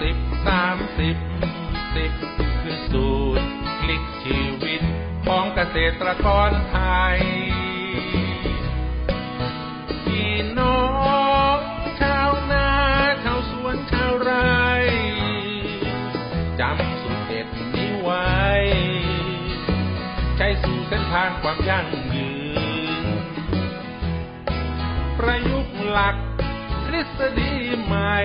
สิบสามสิบสิบคือสูตรพลิกชีวิตของเกษตรกรไทยพี่น้องชาวนาชาวสวนชาวไร่จำสูตรเด็ดนี้ไว้ ใช้สู่เส้นทางความยั่งยืน ประยุกต์หลักทฤษฎีใหม่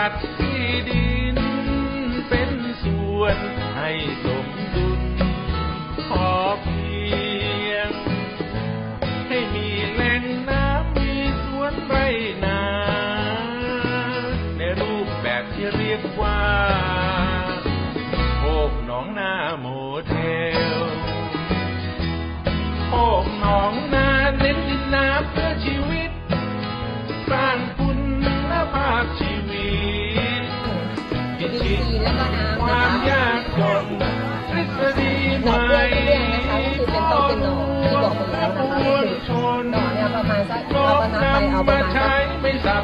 จัดที่ดิน เป็นส่วนให้สมดุลพอเพียง ให้มีแหล่งน้ำมีสวนไรนา ในรูปแบบที่เรียกว่าโคกหนองนาโมเท แล้วก็น้ำคนะวามคะยากจนทฤษฎีใหดอกกล้วยทุเรียนนะคะก็คือเป็นต้นเป็นหน่อที่บอกไปแล้วนะคะก็คือนหน่อเนี่ยประมาณสักน้เราอก็นับไปเอาประมาณสัก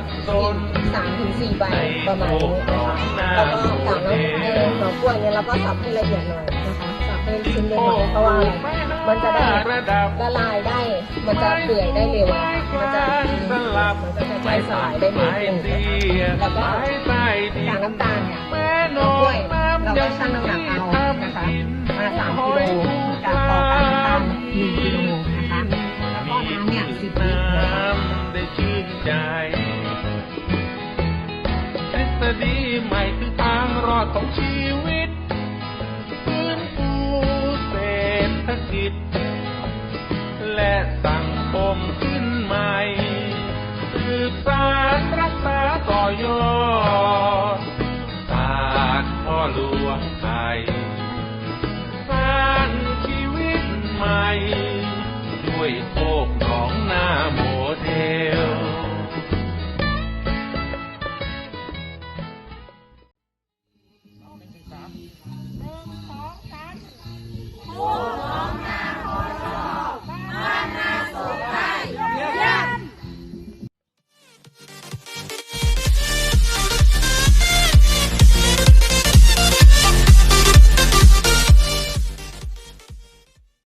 สามถึงสี่ใบประมาณนี้นะคะแล้วก็ต่ามแล้วให้หน่อกล้วยเนี่ยเราก็สับให้ละเอียดหน่อยนะคะสับให้ชิ้นเล็กหน่อยเพราะว่ามันจะได้ระดับละลายได้ มันจะเปื่อยได้เร็วมันจะมันจะใช้สลายได้เร็วแล้วก็ใต้ดิกากน้ำตาล ฤษฎีใหม่คือทางรอดของชีวิต